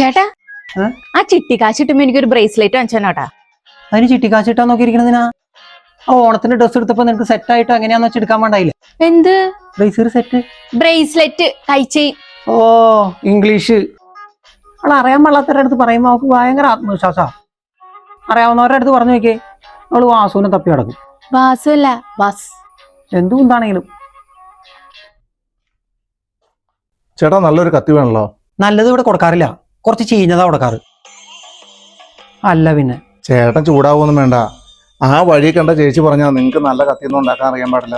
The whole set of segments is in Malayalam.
ചേട്ടാ? ആ ചിട്ടി കാശിട്ടുമ്പോ എനിക്കൊരു ബ്രേസ്ലെറ്റ് വാങ്ങിച്ചോട്ടാ അതിന് ചിട്ടി കാശിട്ടാ നോക്കിയിരിക്കണതിനാ ആ ഓണത്തിന്റെ ഡ്രസ് എടുത്തപ്പോ നിനക്ക് സെറ്റ് ആയിട്ട് എങ്ങനെയാന്ന് വെച്ച് എടുക്കാൻ വേണ്ടായില്ലേ? എന്ത്? ബ്രേസർ സെറ്റ് ബ്രേസ്ലെറ്റ് കഴിച്ചേ ഓ ഇംഗ്ലീഷ്. അവൾ അറിയാൻ പാടില്ലാത്തവരുടെ അടുത്ത് പറയുമ്പോ അവൾക്ക് ഭയങ്കര ആത്മവിശ്വാസാ. അറിയാവുന്നവരുടെ അടുത്ത് പറഞ്ഞു നോക്കിയേ അവൾ വാസുവിനെ തപ്പി കിടക്കും വാസുവല്ല ബസ്. എന്തും എന്താണെങ്കിലും ചേട്ടാ നല്ലൊരു കത്തി വേണല്ലോ? നല്ലത് ഇവിടെ കൊടുക്കാറില്ല. കുറച്ച് ചീഞ്ഞതാ കൊടുക്കാറ് അല്ല പിന്നെ. ചേട്ടൻ ചൂടാവൊന്നും വേണ്ട. ആ വഴി കണ്ട ചേച്ചി പറഞ്ഞാ നിങ്ങക്ക് നല്ല കത്തിയൊന്നും ഉണ്ടാക്കാൻ അറിയാൻ പാടില്ല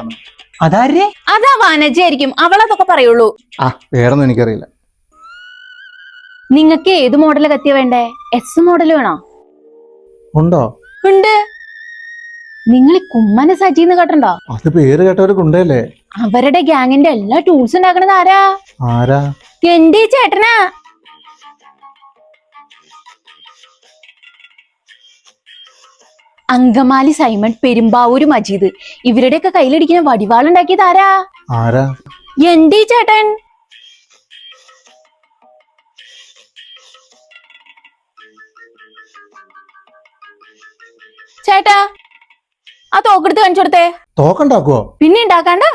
അതാരേ? അതാ വാനജിയായിരിക്കും അവളതൊക്കെ പറയുള്ളൂ. ആ വേറൊന്നും എനിക്കറിയില്ല. നിങ്ങക്ക് ഏത് മോഡൽ കത്തിയ വേണ്ടേ? എസ് മോഡൽ വേണോ? ഉണ്ടോ? ഉണ്ട്. നിങ്ങൾ ഈ കുമ്മന സജീന്ന് കേട്ടണ്ടോ അത് പേര് കേട്ടവർക്ക് ഉണ്ടല്ലേ അവരുടെ ഗ്യാങ്ങിന്റെ എല്ലാ ടൂൾസ് ഉണ്ടാക്കണത് ആരാ? ആരാ? എന്റെ ചേട്ടനാ. അങ്കമാലി സൈമൺ പെരുമ്പാവൂര് മജീദ്. ഇവരുടെയൊക്കെ കയ്യിലിടിക്കുന്ന വടിവാളുണ്ടാക്കിയത് ആരാ? ആരാ? എന്റെ ചേട്ടൻ. ചേട്ടാ ആ തോക്കെടുത്ത് കാണിച്ചു കൊടുത്തേ. തോക്കുണ്ടാക്കുവോ? പിന്നെ ഉണ്ടാക്കാണ്ട?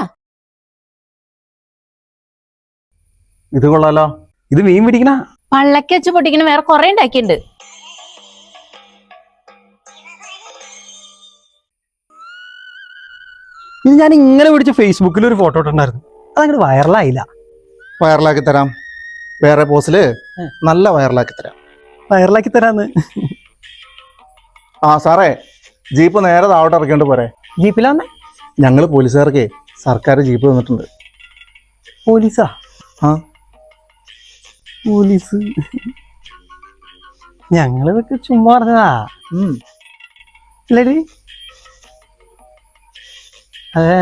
ഇത് കൊള്ളാലോ. ഇത് മീൻ പിടിക്കണ? പള്ളക്ക് വെച്ച് പൊട്ടിക്കണ വേറെ കൊറേ ഉണ്ടാക്കിയിട്ടുണ്ട്. ഇത് ഞാൻ ഇങ്ങനെ പിടിച്ച് ഫേസ്ബുക്കിൽ ഒരു ഫോട്ടോ ഇട്ടുണ്ടായിരുന്നു അതങ്ങോട്ട് വൈറലായില്ല വൈറലാക്കി തരാം. വേറെ പോസിൽ നല്ല വൈറലാക്കി തരാം. വൈറലാക്കി തരാന്ന്. ആ സാറേ ജീപ്പ് നേരെ താവട്ട് ഇറക്കേണ്ടി പോരെ. ജീപ്പിലാന്ന് ഞങ്ങൾ പോലീസുകാർക്ക് സർക്കാർ ജീപ്പ് തന്നിട്ടുണ്ട്. പോലീസാ? ആ. പോലീസ്. ഞങ്ങളിതൊക്കെ ചുമ്മാ പറഞ്ഞതാ. ഉം. ഇല്ലടി അതെ